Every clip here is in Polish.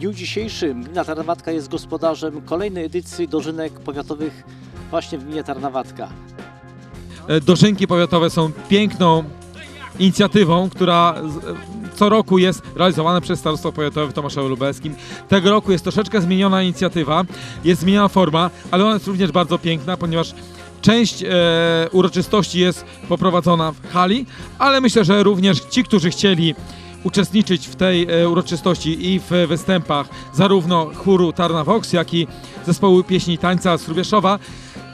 dniu dzisiejszym gmina Tarnawatka jest gospodarzem kolejnej edycji dożynek powiatowych właśnie w gminie Tarnawatka. E, Dożynki powiatowe są piękną inicjatywą, która e, co roku jest realizowana przez Starostwo Powiatowe w Tomaszowie Lubelskim. Tego roku jest troszeczkę zmieniona inicjatywa, jest zmieniona forma, ale ona jest również bardzo piękna, ponieważ część e, uroczystości jest poprowadzona w hali, ale myślę, że również ci, którzy chcieli uczestniczyć w tej e, uroczystości i w występach zarówno chóru Tarna Vox, jak i zespołu pieśni tańca z Rubieszowa,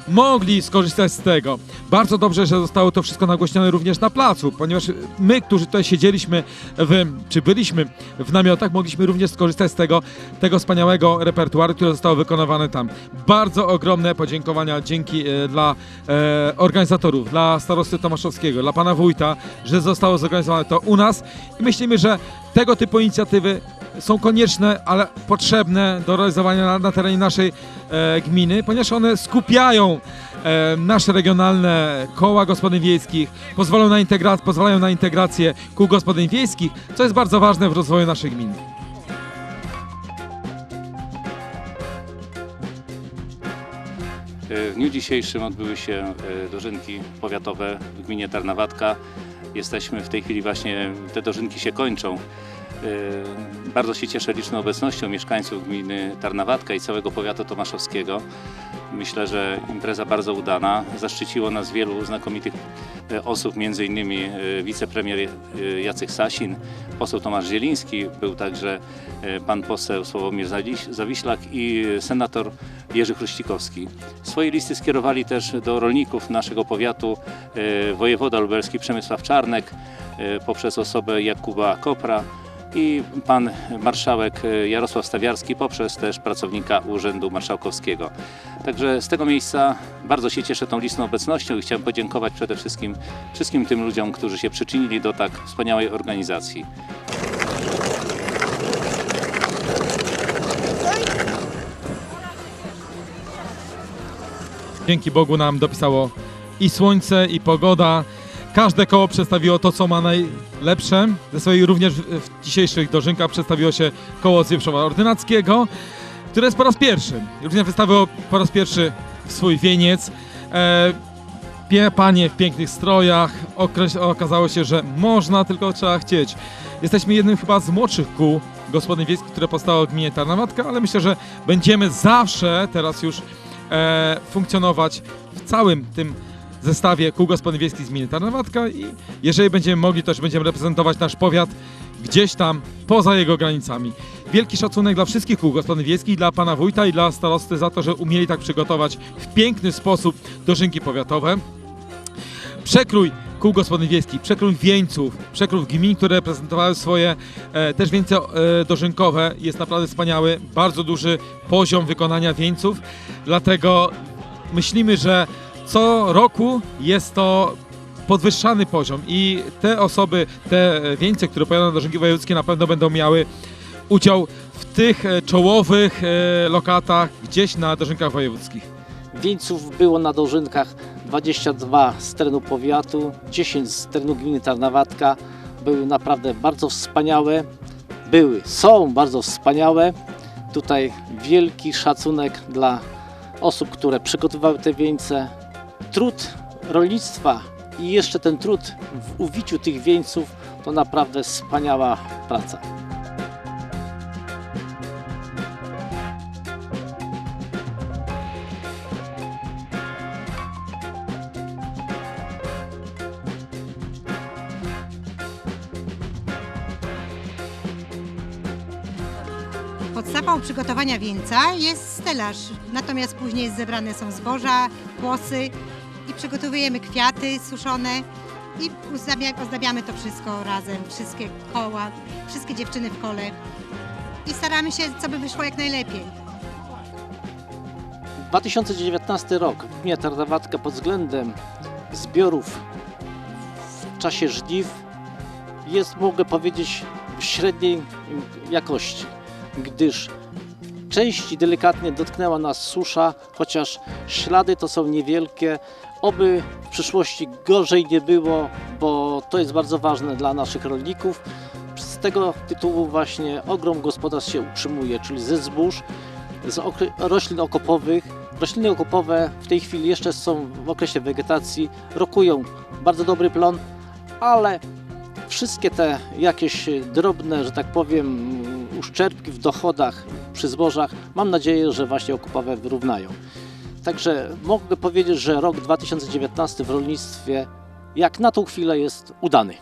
mogli skorzystać z tego. Bardzo dobrze, że zostało to wszystko nagłośnione również na placu, ponieważ my, którzy tutaj siedzieliśmy, w, czy byliśmy w namiotach, mogliśmy również skorzystać z tego, tego wspaniałego repertuaru, które zostało wykonywane tam. Bardzo ogromne podziękowania dzięki e, dla e, organizatorów, dla starosty Tomaszowskiego, dla pana wójta, że zostało zorganizowane to u nas i myślimy, że tego typu inicjatywy są konieczne, ale potrzebne do realizowania na, na terenie naszej e, gminy, ponieważ one skupiają e, nasze regionalne koła gospodyń wiejskich, pozwalają na, integra- pozwalają na integrację kół gospodyń wiejskich, co jest bardzo ważne w rozwoju naszej gminy. W dniu dzisiejszym odbyły się e, dożynki powiatowe w gminie Tarnawatka. Jesteśmy w tej chwili właśnie, te dożynki się kończą. E, Bardzo się cieszę liczną obecnością mieszkańców gminy Tarnawatka i całego powiatu tomaszowskiego. Myślę, że impreza bardzo udana. Zaszczyciło nas wielu znakomitych e, osób, innymi e, wicepremier Jacek Sasin, poseł Tomasz Zieliński, był także pan poseł Sławomir Zawiś- Zawiślak i senator Jerzy Chruścikowski. Swoje listy skierowali też do rolników naszego powiatu wojewoda lubelski Przemysław Czarnek poprzez osobę Jakuba Kopra i pan marszałek e, Jarosław Stawiarski poprzez też pracownika Urzędu Marszałkowskiego. Także z tego miejsca bardzo się cieszę tą listą obecnością i chciałem podziękować przede wszystkim wszystkim tym ludziom, którzy się przyczynili do tak wspaniałej organizacji. Dzięki Bogu nam dopisało i słońce, i pogoda. Każde koło przedstawiło to, co ma najlepsze. Ze swojej również w, dzisiejszych dożynkach przedstawiło się koło z Wieprzowa Ordynackiego, które jest po raz pierwszy. Również wystawiło po raz pierwszy swój wieniec. E, panie w pięknych strojach. Okazało się, że można, tylko trzeba chcieć. Jesteśmy jednym chyba z młodszych kół gospodyń wiejskich, które powstało w gminie Tarnawatka, ale myślę, że będziemy zawsze teraz już e, funkcjonować w całym tym zestawie kół gospodyń wiejskich z gminy Tarnawatka i jeżeli będziemy mogli, to też będziemy reprezentować nasz powiat gdzieś tam poza jego granicami. Wielki szacunek dla wszystkich kół gospodyń wiejskich, dla pana wójta i dla starosty za to, że umieli tak przygotować w piękny sposób dożynki powiatowe. Przekrój kół gospodyń wiejskich, przekrój wieńców, przekrój gmin, które reprezentowały swoje e, też wieńce e, dożynkowe jest naprawdę wspaniały, bardzo duży poziom wykonania wieńców, dlatego myślimy, że co roku jest to podwyższany poziom i te osoby, te wieńce, które pojadą na dożynki wojewódzkie na pewno będą miały udział w tych e, czołowych e, lokatach gdzieś na dożynkach wojewódzkich. Wieńców było na dożynkach 22 z terenu powiatu, 10 z terenu gminy Tarnawatka. Były naprawdę bardzo wspaniałe. Były, są bardzo wspaniałe. Tutaj wielki szacunek dla osób, które przygotowały te wieńce. Trud rolnictwa i jeszcze ten trud w uwiciu tych wieńców to naprawdę wspaniała praca. Podstawą przygotowania wieńca jest stelaż, natomiast później zebrane są zboża, kłosy przygotowujemy kwiaty suszone i ozdabia- ozdabiamy to wszystko razem, wszystkie koła, wszystkie dziewczyny w kole i staramy się, co by wyszło jak najlepiej. 2019 rok w gminie Tarnawatka pod względem zbiorów w czasie żniw jest, mogę powiedzieć, w średniej jakości, gdyż części delikatnie dotknęła nas susza, chociaż ślady to są niewielkie. Oby w przyszłości gorzej nie było, bo to jest bardzo ważne dla naszych rolników. z tego tytułu właśnie ogrom gospodarstw się utrzymuje, czyli ze zbóż, z roślin okopowych. Rośliny okopowe w tej chwili jeszcze są w okresie wegetacji, rokują bardzo dobry plon, ale wszystkie te jakieś drobne, że tak powiem, uszczerbki w dochodach przy zbożach, mam nadzieję, że właśnie okopowe wyrównają. Także mogę powiedzieć, że rok 2019 w rolnictwie jak na tą chwilę jest udany.